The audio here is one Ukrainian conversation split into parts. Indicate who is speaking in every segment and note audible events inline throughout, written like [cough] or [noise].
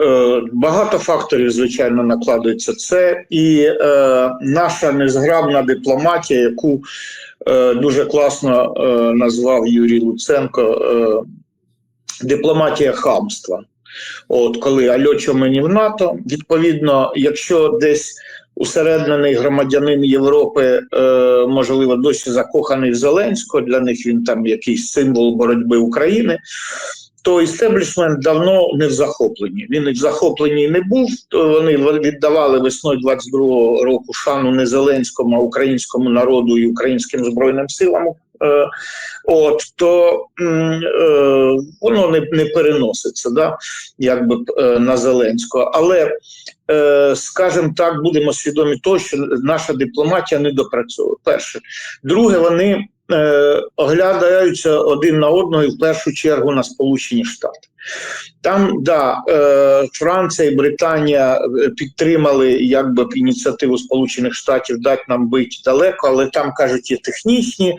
Speaker 1: Е, Багато факторів, звичайно, накладується. Це і е, наша незграбна дипломатія, яку е, дуже класно е, назвав Юрій Луценко е, дипломатія хамства. От коли альо чому мені в НАТО, відповідно, якщо десь усереднений громадянин Європи, е, можливо, досі закоханий в Зеленського, для них він там якийсь символ боротьби України. То істеблішмент давно не в захопленні. Він в захопленні не був. Вони віддавали весною 22-го року шану не Зеленському, а українському народу і українським збройним силам. Е, от то е, воно не, не переноситься, да, якби е, на Зеленського. Але, е, скажімо так, будемо свідомі того, що наша дипломатія не допрацьовує. Перше, друге, вони е, оглядаються один на одного і в першу чергу на Сполучені Штати. Там да, е, Франція і Британія е, підтримали якби ініціативу Сполучених Штатів дати нам бити далеко, але там кажуть, є технічні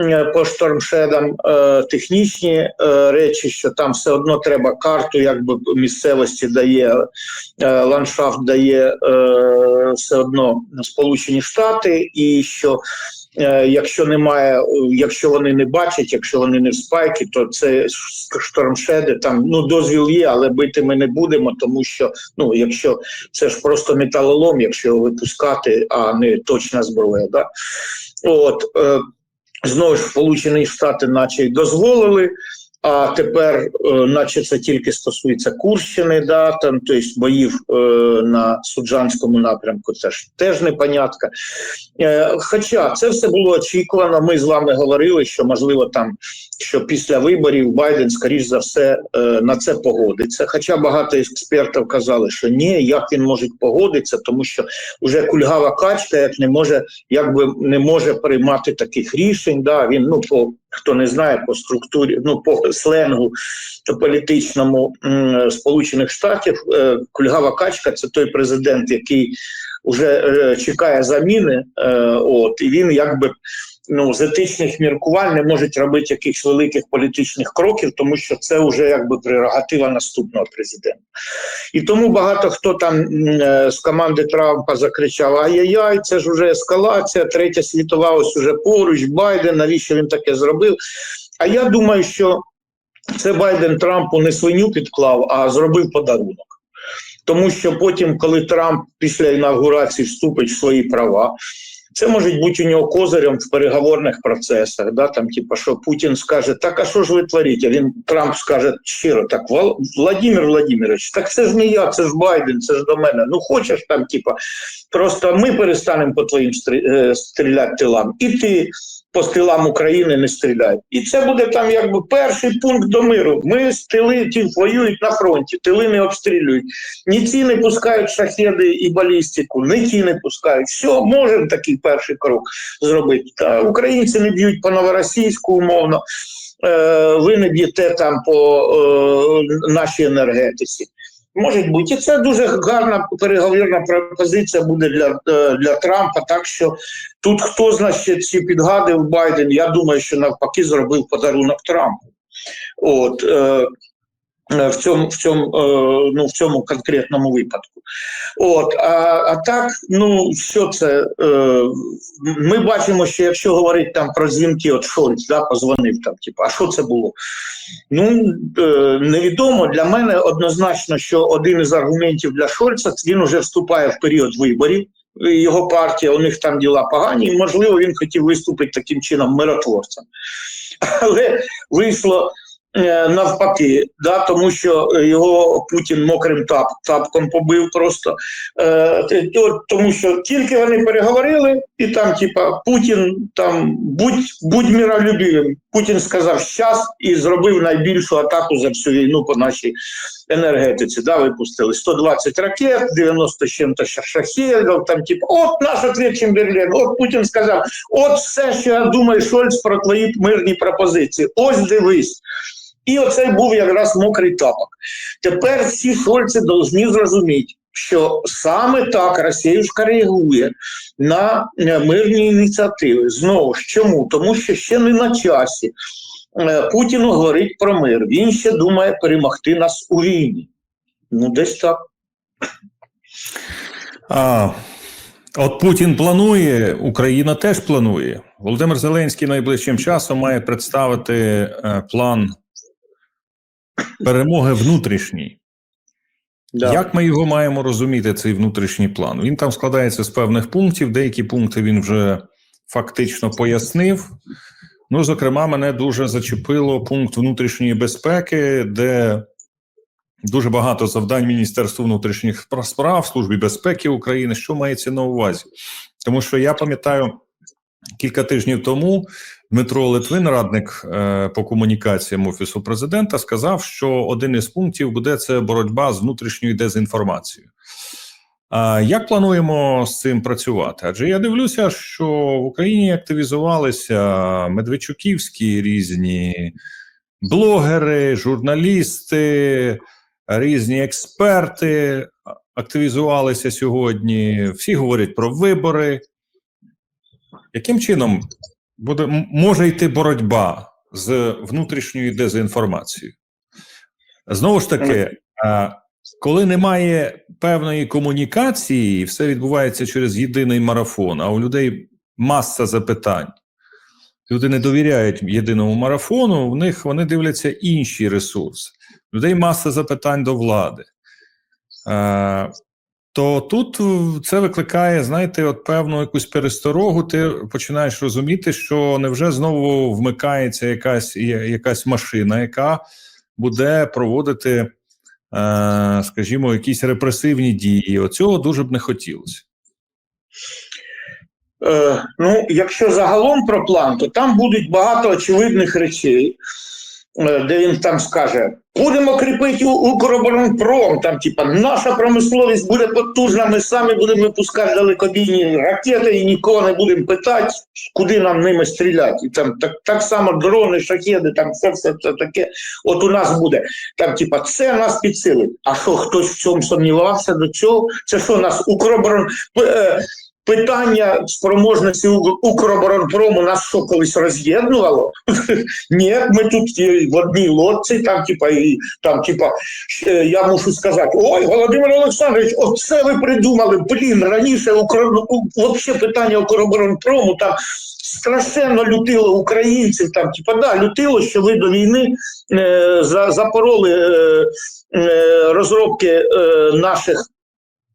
Speaker 1: е, по штормшедам е, технічні речі, що там все одно треба карту, якби місцевості дає ландшафт дає все одно Сполучені Штати, і що Якщо немає, якщо вони не бачать, якщо вони не в спайки, то це штормшеди. Там ну дозвіл є, але бити ми не будемо, тому що ну, якщо це ж просто металолом, якщо його випускати, а не точна зброя. Да? От е, знову ж Сполучені Штати, наче дозволили. А тепер, е, наче це тільки стосується Курщини, да, там, тобто боїв е, на суджанському напрямку, це ж теж непонятка. Е, хоча це все було очікувано, ми з вами говорили, що можливо там, що після виборів Байден, скоріш за все, е, на це погодиться. Хоча багато експертів казали, що ні, як він може погодитися, тому що вже кульгава качка, як не може, якби не може приймати таких рішень. Да, Він ну по хто не знає по структурі, ну по сленгу політичному Сполучених Штатів, е, кульгава качка це той президент, який вже е, чекає заміни. Е, от і він якби. Ну, з етичних міркувань не можуть робити якихось великих політичних кроків, тому що це вже якби прерогатива наступного президента. І тому багато хто там е, з команди Трампа закричав: Ай-яй-яй, це ж вже ескалація, третя світова, ось уже поруч, Байден, навіщо він таке зробив? А я думаю, що це Байден Трампу не свиню підклав, а зробив подарунок. Тому що потім, коли Трамп після інаугурації вступить в свої права, це може бути у нього козирем в переговорних процесах. Да, там, типу, що Путін скаже, так а що ж ви творите? Він Трамп скаже щиро, так Владимир Владимирович, так це ж не я, це ж Байден, це ж до мене. Ну хочеш там, типу, просто ми перестанемо по твоїм е, стріляти тилам, і ти по стилам України не стріляють. І це буде там якби перший пункт до миру. Ми з тили ті воюють на фронті, тили не обстрілюють. Ні ці не пускають шахеди і балістику, ні ті не пускають. Все, можемо такий перший крок зробити. Та українці не б'ють по новоросійську умовно. Е, ви не б'єте там по е, нашій енергетиці. Може бути, і це дуже гарна переговірна пропозиція буде для е, для Трампа. Так що тут хто значить ці підгадив Байден, я думаю, що навпаки зробив подарунок Трампу. От е, в цьому в цьому е, ну в цьому конкретному випадку. От а а так, ну що це? Е, Ми бачимо, що якщо говорити там про дзвінки, от Шольц да, позвонив там, типу, а що це було? Ну е, невідомо для мене однозначно, що один із аргументів для Шольца він вже вступає в період виборів. Його партія, у них там діла погані, і можливо він хотів виступити таким чином миротворцем. Але вийшло Е, навпаки, да, тому що його Путін мокрим тап, тапком побив просто. Е, Тому що тільки вони переговорили, і там, типа, Путін там будь будь миролюбивим. Путін сказав щас і зробив найбільшу атаку за всю війну по нашій енергетиці. Да, Випустили 120 ракет, 90 з чим-то шахедів, там, типу, от наш ответ Чемберлен, от Путін сказав, от все, що я думаю, Шольц про твої мирні пропозиції. Ось дивись. І оцей був якраз мокрий тапок. Тепер всі шольці повинні зрозуміти, що саме так Росіюшка реагує на е, мирні ініціативи. Знову ж чому? Тому що ще не на часі. Е, Путіну говорить про мир. Він ще думає перемогти нас у війні. Ну, десь так.
Speaker 2: А, от Путін планує, Україна теж планує. Володимир Зеленський найближчим часом має представити е, план перемоги внутрішній.
Speaker 1: Да.
Speaker 2: Як ми його маємо розуміти, цей внутрішній план? Він там складається з певних пунктів, деякі пункти він вже фактично пояснив. Ну, зокрема, мене дуже зачепило пункт внутрішньої безпеки, де дуже багато завдань Міністерству внутрішніх справ, Службі безпеки України. Що мається на увазі? Тому що я пам'ятаю, кілька тижнів тому Дмитро Литвин, радник е, по комунікаціям Офісу президента, сказав, що один із пунктів буде це боротьба з внутрішньою дезінформацією. Як плануємо з цим працювати? Адже я дивлюся, що в Україні активізувалися медведчуківські різні блогери, журналісти, різні експерти активізувалися сьогодні. Всі говорять про вибори. Яким чином буде може йти боротьба з внутрішньою дезінформацією? Знову ж таки, коли немає певної комунікації, все відбувається через єдиний марафон, а у людей маса запитань. Люди не довіряють єдиному марафону, в них вони дивляться інші ресурси. У Людей маса запитань до влади. То тут е, це викликає, знаєте, от певну якусь пересторогу. Ти починаєш розуміти, що невже знову вмикається якась, якась машина, яка буде проводити, е, скажімо, якісь репресивні дії. Оцього дуже б не хотілося.
Speaker 1: Е, ну, якщо загалом про план, то там будуть багато очевидних речей, де він там скаже: будемо кріпити Укроборонпром, там, типа, наша промисловість буде потужна, ми самі будемо випускати далекобійні ракети і нікого не будемо питати, куди нам ними стріляти. І там так, так само дрони, шахеди, там все, все, все таке. От у нас буде. Там, типа, це нас підсилить. А що хтось в цьому сумнівався до цього? Це що нас Укроборон. Питання спроможності Укроборонпрому нас що колись роз'єднувало? [laughs] Ні, ми тут в одній лодці, там, типа, і там, типа, я мушу сказати: ой, Володимир Олександрович, оце ви придумали. Блін, раніше вообще питання Укроборонпрому там страшенно лютило українців. Там, типа, да, лютило, що ви до війни е, за, запороли е, е, розробки е, наших.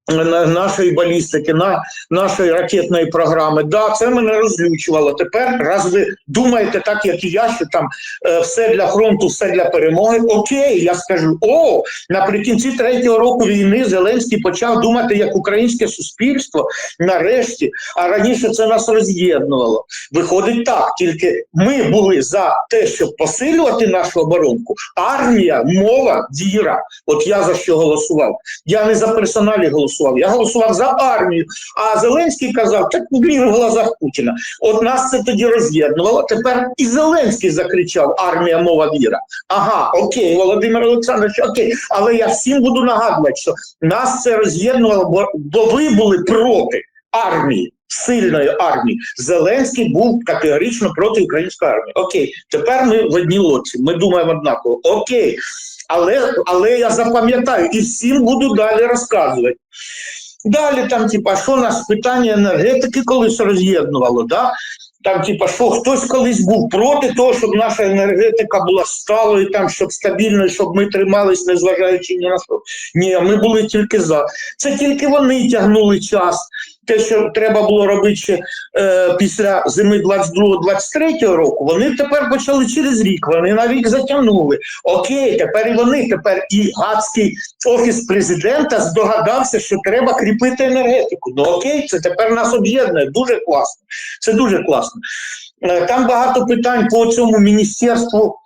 Speaker 1: На- Нашої балістики, на нашої ракетної програми. Да, це мене розлючувало. Тепер, раз ви думаєте, так як і я, що там е, все для фронту, все для перемоги. Окей, я скажу: о, наприкінці третього року війни Зеленський почав думати як українське суспільство. Нарешті, а раніше це нас роз'єднувало. Виходить так, тільки ми були за те, щоб посилювати нашу оборонку. Армія, мова, віра. От я за що голосував. Я не за персоналі голосував, я голосував за армію. А Зеленський казав, так блін в глазах Путіна. От нас це тоді роз'єднувало. Тепер і Зеленський закричав: армія, мова, віра. Ага, окей, Володимир Олександрович, окей. Але я всім буду нагадувати, що нас це роз'єднувало, бо, бо ви були проти армії. Сильної армії Зеленський був категорично проти української армії. Окей, тепер ми в одній лодці. Ми думаємо однаково. Окей, але, але я запам'ятаю і всім буду далі розказувати. Далі там, типа, що нас питання енергетики колись роз'єднувало, да? Там, типа, що хтось колись був проти того, щоб наша енергетика була сталою, там, щоб стабільною, щоб ми тримались, незважаючи ні на що. Ні, ми були тільки за. Це тільки вони тягнули час. Те, що треба було робити ще е, після зими 22-23 року, вони тепер почали через рік. Вони на рік затягнули. Окей, тепер і вони, тепер і гадський офіс президента здогадався, що треба кріпити енергетику. Ну окей, це тепер нас об'єднує. Дуже класно. Це дуже класно. Е, Там багато питань по цьому міністерству.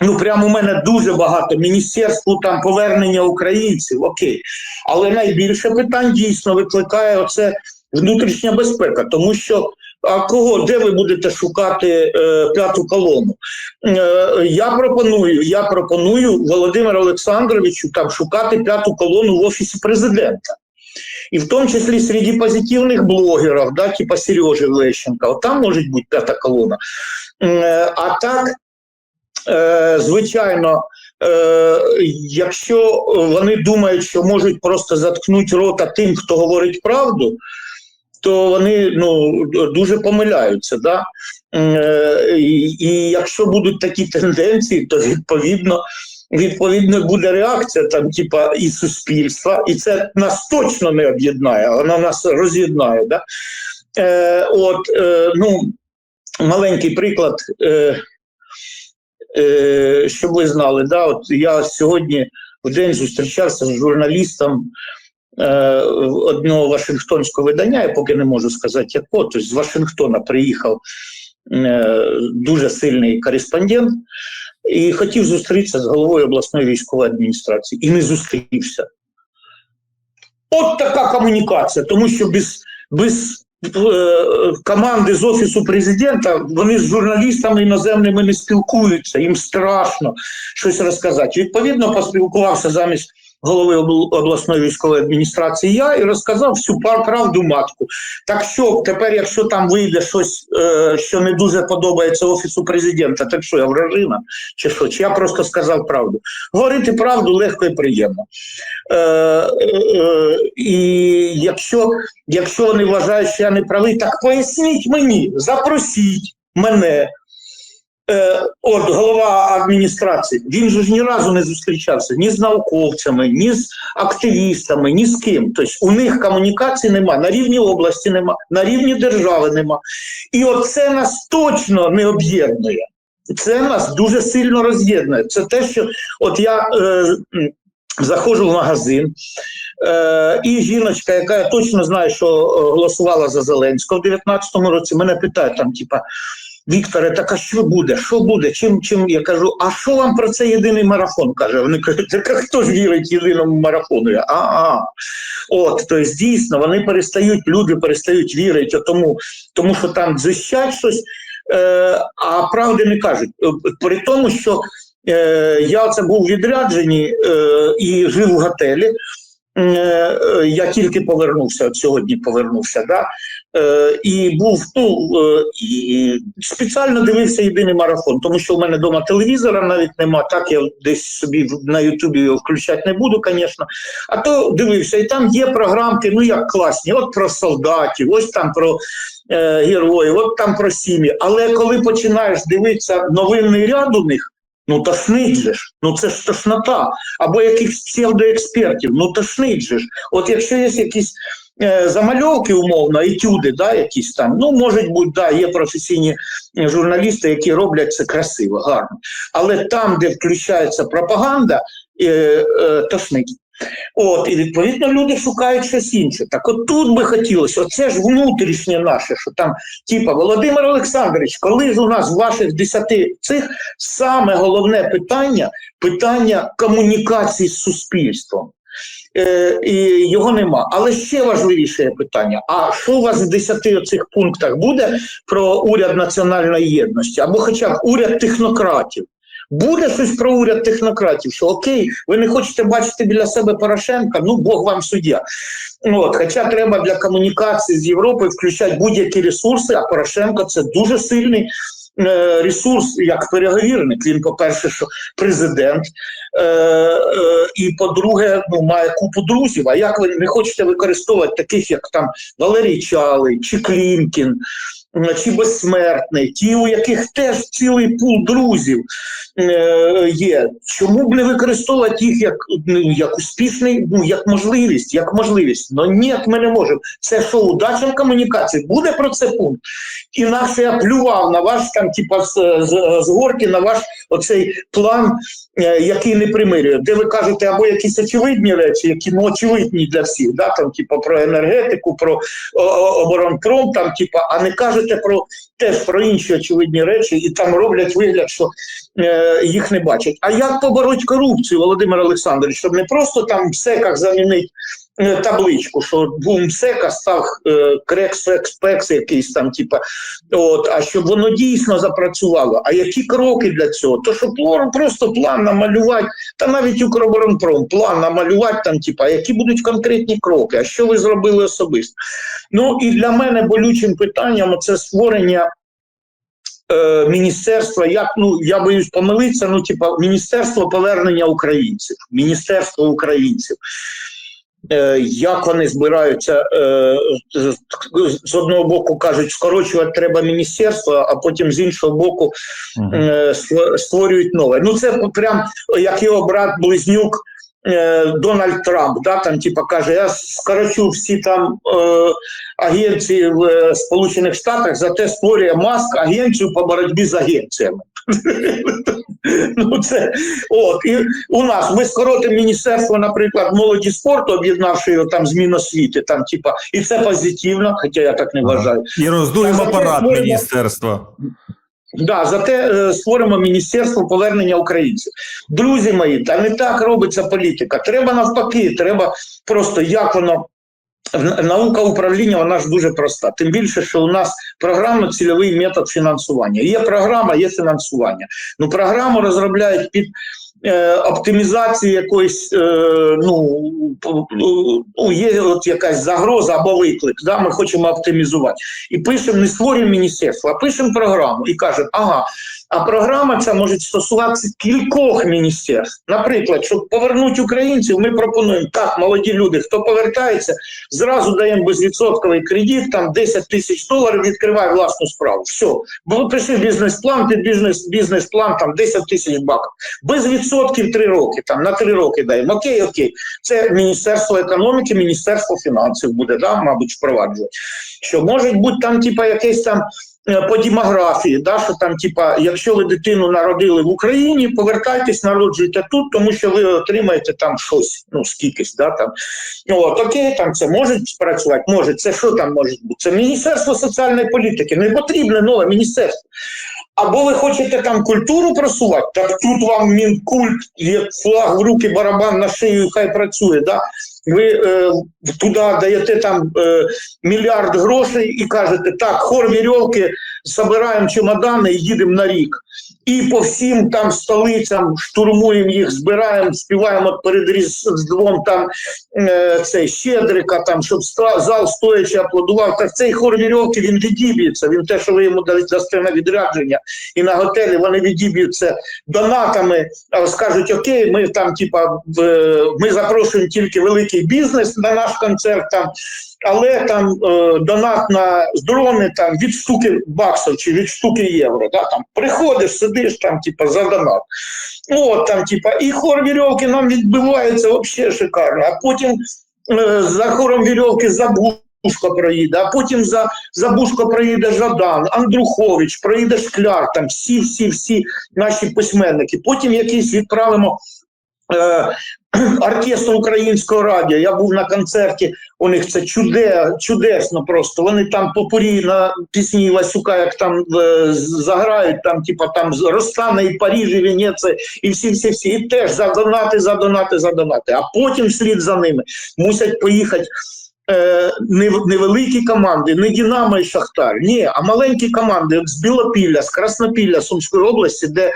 Speaker 1: Ну, прямо у мене дуже багато міністерству там повернення українців. Окей, але найбільше питань дійсно викликає оце внутрішня безпека, тому що. А кого де ви будете шукати е, п'яту колону? Е, я пропоную, я пропоную Володимиру Олександровичу там шукати п'яту колону в офісі президента. І в тому числі серед позитивних блогерів, да, типа Сережи Лещенка, от там може бути п'ята колона. Е, а так, е, звичайно, Е, якщо вони думають, що можуть просто заткнути рота тим, хто говорить правду, то вони ну, дуже помиляються. Да? Е, і, і якщо будуть такі тенденції, то відповідно. Відповідно, буде реакція там, типа, і суспільства, і це нас точно не об'єднає, вона нас роз'єднає. Да? Е, от, е, ну, маленький приклад, е, е, щоб ви знали, да, от я сьогодні в день зустрічався з журналістом е, одного Вашингтонського видання, я поки не можу сказати, якого, тобто з Вашингтона приїхав е, дуже сильний кореспондент і хотів зустрітися з головою обласної військової адміністрації і не зустрівся. От така комунікація, тому що без, без команди з офісу президента вони з журналістами іноземними не спілкуються, їм страшно щось розказати. Відповідно, поспілкувався замість голови обл- обласної військової адміністрації я і розказав всю правду матку. Так що тепер, якщо там вийде щось, е, що не дуже подобається офісу президента, так що я вражина, чи що? Чи я просто сказав правду? Говорити правду легко і приємно. Е, е, е, і якщо, якщо вони вважають, що я не правий, так поясніть мені, запросіть мене. Е, от голова адміністрації, він же ж ні разу не зустрічався ні з науковцями, ні з активістами, ні з ким. Тобто у них комунікації нема, на рівні області нема, на рівні держави нема. І оце нас точно не об'єднує. Це нас дуже сильно роз'єднує. Це те, що от я е, заходжу в магазин, е, і жіночка, яка я точно знаю, що е, голосувала за Зеленського в 19-му році, мене питає там, типа. Вікторе, так а що буде? Що буде? Чим чим я кажу? А що вам про це єдиний марафон? каже. Вони кажуть, так а хто ж вірить єдиному марафону? Я, а, а. От, тобто дійсно вони перестають, люди перестають вірити тому, тому що там дзищать щось, е, а правди не кажуть. Е, При тому, що е, я це був відряджені е, і жив у готелі. Е, Я тільки повернувся, от сьогодні повернувся, да? Е, і був ну, е, і спеціально дивився єдиний марафон, тому що в мене вдома телевізора навіть нема, так я десь собі на Ютубі його включати не буду, звісно. А то дивився, і там є програмки, ну як класні, от про солдатів, ось там про е, героїв, от там про сім'ї. Але коли починаєш дивитися новинний ряд у них, ну тошнить же ж, ну це ж тошнота, або якихось псевдоекспертів, ну тошнить же ж. От якщо є якісь замальовки, умовно, етюди, да, якісь там, ну, можуть бути, да, є професійні е, журналісти, які роблять це красиво, гарно. Але там, де включається пропаганда, е, е, тошнить. От, і відповідно люди шукають щось інше. Так от тут би хотілося, оце ж внутрішнє наше, що там, типа, Володимир Олександрович, коли ж у нас в ваших десяти цих саме головне питання питання комунікації з суспільством. Е, і його нема. Але ще важливіше питання: а що у вас в десяти оцих пунктах буде про уряд національної єдності або хоча б уряд технократів? Буде щось про уряд технократів, що окей, ви не хочете бачити біля себе Порошенка, ну Бог вам суддя. От, хоча треба для комунікації з Європою включати будь-які ресурси, а Порошенко це дуже сильний е, ресурс як переговірник. Він, по-перше, що президент, е, е, і по-друге, ну, має купу друзів. А як ви не хочете використовувати таких, як там Валерій Чалий чи Клімкін? М, Чи безсмертний, ті, у яких теж цілий пул друзів е, є. Чому б не використовувати їх як, ну, як успішний, ну як можливість, як можливість? Ну ні, ми не можемо. Це що, удача в комунікації? Буде про це пункт. Інакше я плював на ваш там, типа, з, з, з горки, на ваш оцей план, е, який не примирює. Де ви кажете, або якісь очевидні речі, які ну, очевидні для всіх, да, там, типа, про енергетику, про оборонпром, там, типа, а не кажете про теж про інші очевидні речі, і там роблять вигляд, що е, їх не бачать. А як побороть корупцію, Володимир Олександрович, щоб не просто там в секах замінити табличку, що був МСЕК, став е, крекс експекс якийсь там, типа, от, а щоб воно дійсно запрацювало. А які кроки для цього? То що просто план намалювати, та навіть Укроборонпром, план намалювати там, типа, які будуть конкретні кроки, а що ви зробили особисто? Ну і для мене болючим питанням це створення е, міністерства, як ну я боюсь помилитися, ну типа Міністерство повернення українців, Міністерство українців. Е, як вони збираються е, з- одного боку кажуть, скорочувати треба міністерство, а потім з іншого боку е, створюють нове. Ну це прям як його брат близнюк е, Дональд Трамп, да, там типа каже, я скорочу всі там е, агенції в е, Сполучених Штатах, зате створює маск агенцію по боротьбі з агенціями. [laughs] Ну, це, от, і у нас ми скоротимо міністерство, наприклад, молоді спорту, об'єднавши його там з Міносвіти, там, типа, і це позитивно, хоча я так не вважаю.
Speaker 2: І роздуємо апарат міністерства.
Speaker 1: Да, зате е, створимо міністерство повернення українців. Друзі мої, та не так робиться політика. Треба навпаки, треба просто як воно. Наука управління вона ж дуже проста. Тим більше, що у нас програмно-цільовий метод фінансування. Є програма, є фінансування. Ну, програму розробляють під е, оптимізацію якоїсь, е, ну, п- ну, є от якась загроза або виклик. Да? Ми хочемо оптимізувати. І пишемо, не створюємо міністерство, а пишемо програму і кажемо, ага, а програма ця може стосуватися кількох міністерств. Наприклад, щоб повернути українців, ми пропонуємо так, молоді люди, хто повертається, зразу даємо безвідсотковий кредит, там 10 тисяч доларів, відкривай власну справу. Все, бо пиши бізнес-план, під бізнес, бізнес-план там 10 тисяч баків. Без відсотків 3 роки, там на 3 роки даємо. Окей, окей. Це Міністерство економіки, Міністерство фінансів буде, да, мабуть, впроваджувати. Що може бути там, типа, якесь там. Е, По демографії, да, що там, типа, якщо ви дитину народили в Україні, повертайтесь, народжуйте тут, тому що ви отримаєте там щось, ну скількись, да, там. От, окей, там це може спрацювати, може, це що там може бути? Це Міністерство соціальної політики, не потрібне нове міністерство. Або ви хочете там культуру просувати, так тут вам мінкульт, є флаг в руки, барабан на шию, хай працює. Да? Ви е, туди даєте там е, мільярд грошей і кажете, так, хор вірьовки, збираємо чемодани і їдемо на рік. І по всім там столицям штурмуємо їх, збираємо, співаємо перед Різдвом там е, цей Щедрика, там, щоб зал стоячи аплодував. Так цей хор вірьовки він відіб'ється. Він те, що ви йому дасте на відрядження і на готелі, вони відіб'ються донатами, а скажуть, окей, ми там, типа, ми запрошуємо тільки великий бізнес на наш концерт. там, але там е, донат на дрони там від штуки баксів чи від штуки євро. Да, там приходиш, сидиш там, типа, за донат. От там, типа, і хор вірьовки нам відбивається взагалі шикарно. А потім е, за хором вірьовки Забушко проїде, а потім за Забушко проїде Жадан, Андрухович, проїде Шкляр, там всі, всі, всі наші письменники. Потім якийсь відправимо. Е, [clears throat] оркестр українського радіо. Я був на концерті. У них це чуде, чудесно просто. Вони там попурі на пісні Васюка, як там е, заграють, там, типа там розстане і Париж, і Венеція, і всі, всі, всі. І теж за донати, за донати, за донати. А потім вслід за ними мусять поїхати. е, нев- Невеликі команди, не Динамо і Шахтар, ні, а маленькі команди з Білопілля, з Краснопілля, Сумської області, де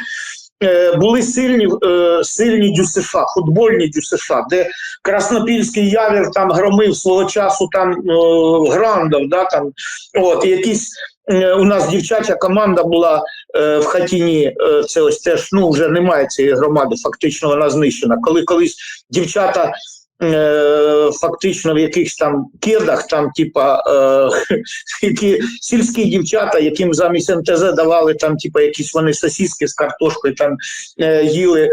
Speaker 1: були сильні, е, сильні ДЮСШ, футбольні ДЮСШ, де Краснопільський явір там громив свого часу там е, грандов, да, там, от, якісь е, у нас дівчача команда була е, в Хатіні, е, це ось теж ну, вже немає цієї громади, фактично вона знищена. Коли колись дівчата е, фактично в якихось там кедах, там, типа, е, [laughs] які сільські дівчата, яким замість МТЗ давали там, типа, якісь вони сосиски з картошкою там е, їли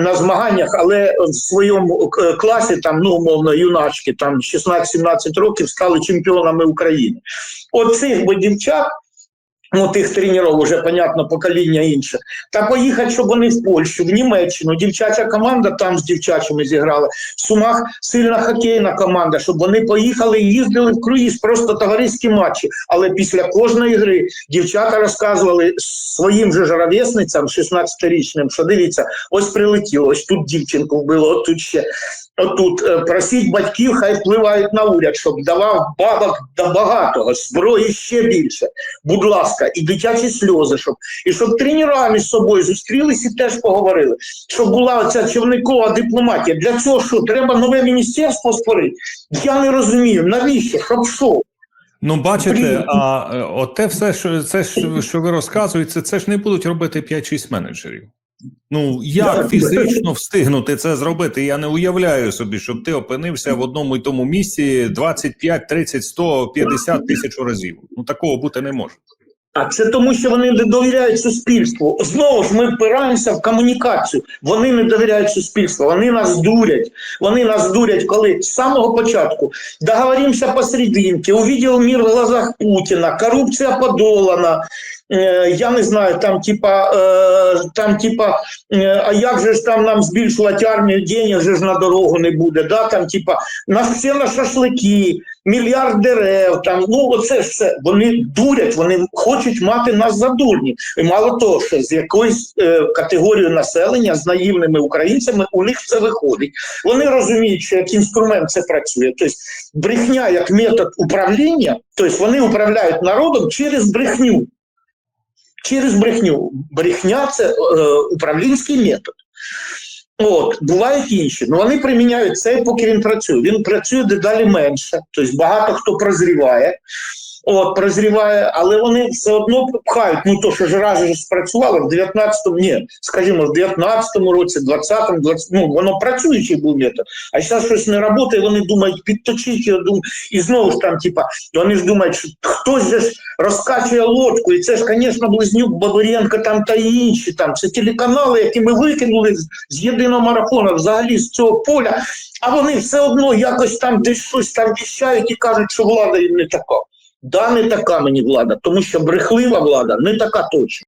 Speaker 1: на змаганнях, але в своєму класі, там, ну, умовно, юначки, там 16-17 років стали чемпіонами України. Оцих би дівчат. Ну, тих тренерів вже, понятно, покоління інше. Та поїхати, щоб вони в Польщу, в Німеччину. Дівчача команда там з дівчачими зіграла. В Сумах сильна хокейна команда, щоб вони поїхали і їздили в круїз, просто товариські матчі. Але після кожної гри дівчата розказували своїм же ж ровесницям, 16-річним, що дивіться, ось прилетіло, ось тут дівчинку вбило, от тут ще. Отут е, просіть батьків, хай впливають на уряд, щоб давав бабок до багатого, зброї ще більше. Будь ласка, і дитячі сльози, щоб і щоб тренера між собою зустрілись і теж поговорили. Щоб була ця човникова дипломатія. Для цього що треба нове міністерство створити? Я не розумію, навіщо? Щоб що?
Speaker 2: Ну, бачите, а е, оте все, що це що ви розказуєте, це ж не будуть робити 5-6 менеджерів. Ну, як фізично встигнути це зробити? Я не уявляю собі, щоб ти опинився в одному і тому місці 25, 30, 100, 50 тисяч разів. Ну такого бути не може.
Speaker 1: А це тому, що вони не довіряють суспільству. Знову ж ми впираємося в комунікацію. Вони не довіряють суспільству, вони нас дурять. Вони нас дурять, коли з самого початку договоримося посерединки, увидел мир в глазах Путіна, корупція подолана. Е, я не знаю, там типа, е, там типа, е, а як же ж там нам збільшувати армію, денег же ж на дорогу не буде. Да? Там, типа, нас всі на шашлики, мільярд дерев, там, ну оце ж все. Вони дурять, вони хочуть мати нас за дурні. І мало того, що з якоюсь е, категорією населення, з наївними українцями, у них це виходить. Вони розуміють, що як інструмент це працює. Тобто брехня як метод управління, тобто вони управляють народом через брехню. Через брехню. Брехня це е, управлінський метод. От, бувають інші. Ну вони приміняють це, поки він працює. Він працює дедалі менше. Тобто багато хто прозріває. От, прозріває, але вони все одно пхають. Ну то, що ж раз же спрацювало в 19-му, ні, скажімо, в 19-му році, 20-му, 20 ну воно працюючий був метод. А зараз щось не працює, вони думають, підточити його, дум- і знову ж там, типа, вони ж думають, що хтось же ж розкачує лодку, і це ж, звісно, Близнюк, Бабиренко там та інші там. Це телеканали, які ми викинули з єдиного марафону, взагалі з цього поля, а вони все одно якось там десь щось там віщають і кажуть, що влада їм не така. Да, не така мені влада, тому що брехлива влада не така точно.